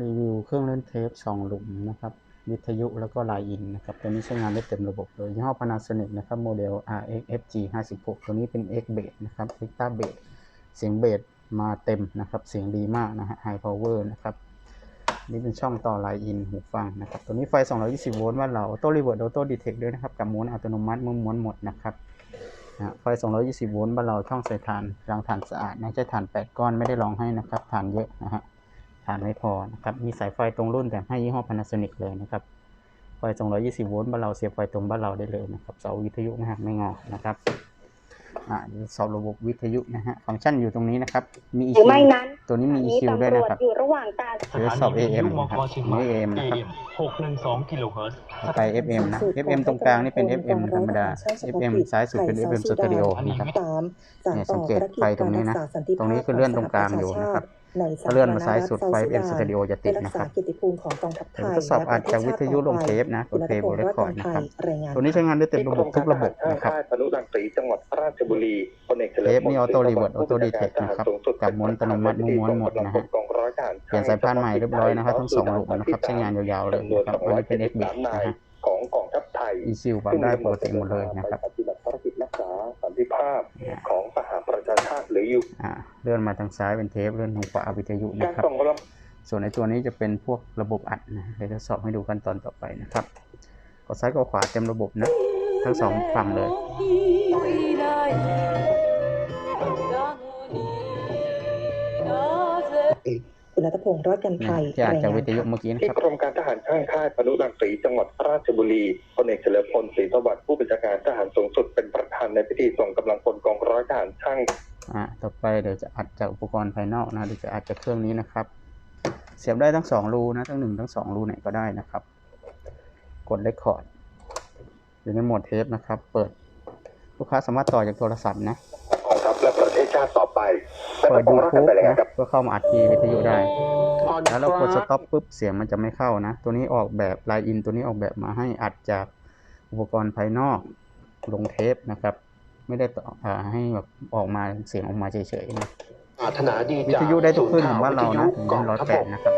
รีวิวเครื่องเล่นเทปสองหลุมนะครับ วิทยุแล้วก็ไลน์อินนะครับ ตัวนี้ใช้งานได้เต็มระบบเลยยี่ห้อ Panasonic นะครับโมเดล RX FG 56ตัวนี้เป็น X b a s นะครับ Victa b a s เสียงเบสมาเต็มนะครับ เสียงดีมากนะฮะ High Power นะครับ นี่เป็นช่องต่อไลน์อินหูฟังนะครับ ตัวนี้ไฟ 220 โวลต์ว่าเราออโต้รีเวิร์ดออโต้ดีเทคด้วยนะครับ กับม้วนอัตโนมัติเมื่อม้วนหมดนะครับไฟ 220 โวลต์บ้านเราช่องใส่ถ่านรางถ่านสะอาดนะใช้ถ่าน 8 ก้อนไม่ได้ลองให้นะครับถ่านเยอะนะฮะ ถ่านไม่พอนะครับ มีสายไฟตรงรุ่นแต่ให้ยี่ห้อ Panasonic เลยนะครับ ไฟ220โวลต์บ้านเราเสียบไฟตรงบ้านเราได้เลยนะครับ เสาวิทยุนะฮะไม่งอนะครับอ่าเดี๋ยวสอบระบบวิทยุนะฮะ ฟังก์ชันอยู่ตรงนี้นะครับ มีหรือ EQ ไม่นั้นตัวนี้มีนี้ EQ ด้วยตำรนะวจครับ อยู่ระหว่างการ หรือสอบ AM นะครับเชียงใหม่นี่ AM นะครับ AM 612กิโลเฮิรตซ์ต่อไป FM นะ FM ตรงกลางนี่เป็น FM ธรรมดา FM ซ้ายสุดเป็น FM Stereo นะครับ สามสามเนี่ยต่สัองเกตภารกิจไฟตรงนี้นะ กาสันติตรงนี้ภาพคือเลื่อนตรงกลางอยู่นะครับ ในสถ้าเลื่อนมาซ้ายสุดธรรณไฟรัฐ FM เซาท์ Stereo จะติดเพื่อรันะกคษารับเกียรติภูมิของกองทัพไทเดี๋ยวยทดสอบอัดจากวิทยุลงเทปนะกดเพลย์บนเรคคอร์ดนะครับรายงานตัวนี้ใช้งานได้เต็มระบบทุกระบบนะครับค่ายพนุรังสีจังหวัดราชบุรีพลเอกเฉลิมเทปนี่ออโต้รีเวิร์ดออโต้ดีเทคนะครับกับม้วนอัตโนมัติม้วนหมดนะฮะกองร้อยทหารเปลี่ยนสายพานใหม่เรียบร้อยนะครับทั้งสองหลุมนะครับใช้งานยาวๆเลยนะครับอันนี้เป็น X b i t นะฮะของกองทัพไทย EQ ปรับได้ปกติหมดเลยนะครับปฏิบัติภารกิจรักษาสันติภาพของสห ประชาชาติหรืออยู่อ่าเลื่อนมาทางซ้ายเป็นเทปเลื่อนทางขวาวิทยุการนะครับ ส่งกำลังส่วนในตัวนี้จะเป็นพวกระบบอัดนะเดี๋ยวจะสอบให้ดูกันตอนต่อไปนะครับกดซ้ายกดขวาเต็มระบบนะ ทั้งสองฝั่งเลย คุณรัตพงศ์รอดกันนะภัยที่อาจรายจะงานวิทยุค่ะเมื่อกี้นะที่ครับ กรมการทหารช่างค่ายพนุรังสีจังหวัดราชบุรีพลเอกเฉลิมพ ลศรีสวัสดิ์ผู้บัญชาการทหารสูงสุดเป็นประธานในพิธีส่งกำลังพลกองร้อยทหารช่างอ่าต่อไปเดี๋ยวจะอัดจากอุปกรณ์ภายนอกนะเดี๋ยวจะอัดจากเครื่องนี้นะครับ เสียบได้ทั้งสองรูนะทั้งหนึ่งทั้งสองรูไหนก็ได้นะครับ กดเลคคอร์ดอยู่ในโหมดเทปนะครับ เปิดลูกค้าสามารถต่อจากโทรศัพท์นะกองทัพและประเทศชาติต่อไปและเปิดต้องรักกัน YouTube ไปเลยนะครับเพื่อเข้ามาอัดที่วิทยุได้ แล้วเรากดสต็อปปุ๊บเสียงมันจะไม่เข้านะ ตัวนี้ออกแบบไลน์อินตัวนี้ออกแบบมาให้อัดจาก อุปกรณ์ภายนอกลงเทปนะครับ ไม่ได้ต่ออ่าให้แบบออกมาเสียงออกมาเฉยๆนะปรารถนาดีวิจากทยุได้ทุกเครื่องของบ้านเรานะวิทถึงยุกองร้อยทัพแปบดกนะครับ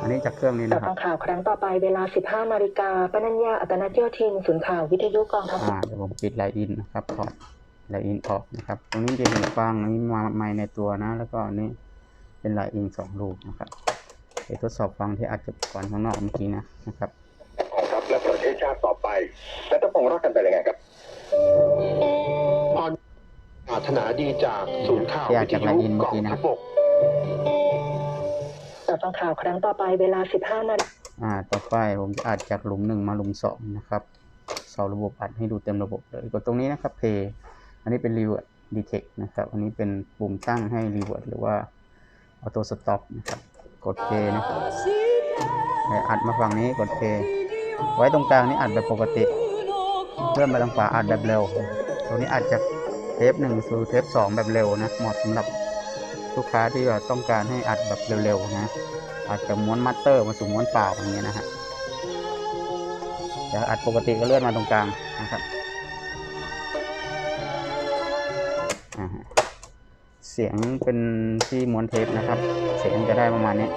อันนี้จากเครื่องนี้แต่นะครัฟับงข่าวครั้งต่อไปเวลา 15นาฬิกาปนัญญาอัตนโยธินศูนย์ข่าววิทยุกองทัพบอ่ากเดี๋ยวผมปิดไลน์อินนะครับถอดไลน์อินออกนะครับ ตรงนี้จะเห็นฟังอันนี้มาไมค์ในตัวนะ แล้วก็อันนี้เป็นไลน์อินสองลูกนะครับเดี๋ยวทดสอบฟังที่อัดจากก่อนข้างนอกเมื่อกี้นะนะครับ และต้องคงรักกันไปเลยไงครับพรปรารถนาดีจากศูนย์ข่าวที่อาจวิทจะยุไลน์อินเมื่กอองกี้นะทัพบกแต่ฟังข่าวครั้งต่อไปเวลา 15 นาฬิกาอ่า ต่อไปผมจะอัดจากหลุมหนึ่งมาหลุมสองนะครับเสาระบบอัดให้ดูเต็มระบบเลยกดตรงนี้นะครับเพย์อันนี้เป็น reverse detect นะครับ อันนี้เป็นปุ่มตั้งให้ reverse หรือว่า auto stop นะครับ กด play นะครับแล้วอัดมาฝั่งนี้กด play ไว้ตรงกลางนี้อัดแบบปกติเลื่อนมาทางขวาอัดแบบเร็วตัวนี้อัดจากเทปหนึ่งสู่เทปสองแบบเร็วนะเหมาะสำหรับลูกค้าที่แบบต้องการให้อัดแบบเร็วๆนะอาจจะม้วนมัตเตอร์มาสู่ม้วนเปล่าอย่างเงี้ยนะฮะเดี๋ยวอัดปกติก็เลื่อนมาตรงกลางนะครับเสียงเป็นที่ม้วนเทปนะครับ เสียงจะได้ประมาณนี้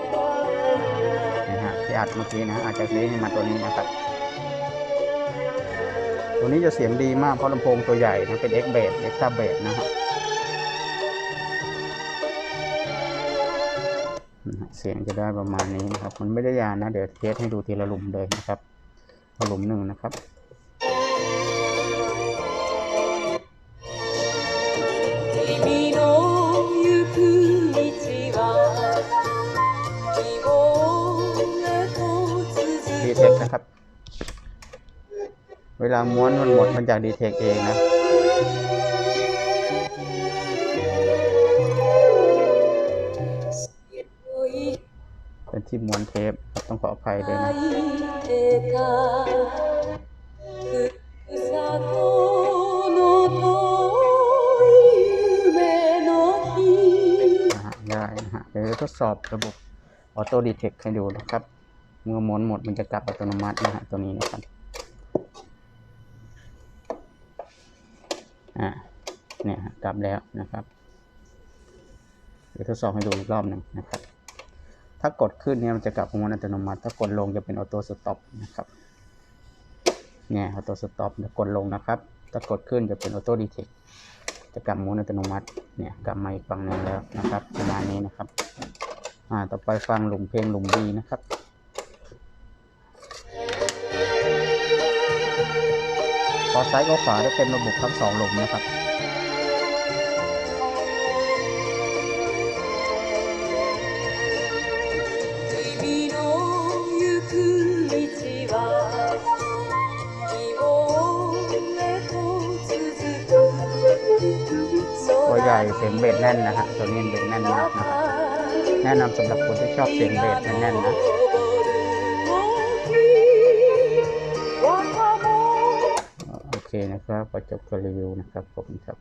อัดเมื่อกี้นะอาจจะนี้มาตัวนี้นะครับ ตัวนี้จะเสียงดีมากเพราะลำโพงตัวใหญ่นะเป็น X b a s X t a b a s นะครับเสียงจะได้ประมาณนี้นะครับ มันไม่ได้ยานนะ เดี๋ยวเทสให้ดูทีละหลุมเลยนะครับหลุมหนึ่งนะครับะครับ เวลาม้วนมันหมดมันจากดีเทคเองนะเป็นที่ม้วนเทปต้องขออภัยด้วยนะได้นะฮะเดี๋ยวทดสอบระบบออโต้ดีเทคให้ดูนะครับ เมื่อม้วนหมดมันจะกลับอัตโนมัตินะฮะตัวนี้นะครับอ่าเนี่ยฮะกลับแล้วนะครับเดี๋ยวทดสอบให้ดูอีกรอบหนึ่งนะครับ ถ้ากดขึ้นเนี่ยมันจะกลับของมันอัตโนมัติ ถ้ากดลงจะเป็นออโต้สต็อปนะครับเนี่ยออโต้สต็อปเดี๋ยวกดลงนะครับ ถ้ากดขึ้นจะเป็นออโต้ดีเทคจะกลับโหมดอัตโนมัติเนี่ยกลับมาอีกฝั่งหนึ่งแล้วนะครับประมาณนี้นะครับ อ่าต่อไปฟังหลุมเพลงหลุมดีนะครับ อซ้ายก็ขวาได้เต็มระบบครับ2หลุมนะครับตัวใหญ่เสียงเบสแน่นนะฮะตัวนี้เบสแน่นมากนะครับแนะนำสำหรับคนที่ชอบเสียงเบสแน่นนะ นะครับก็จบการรีวิวนะครับ ขอบคุณครับ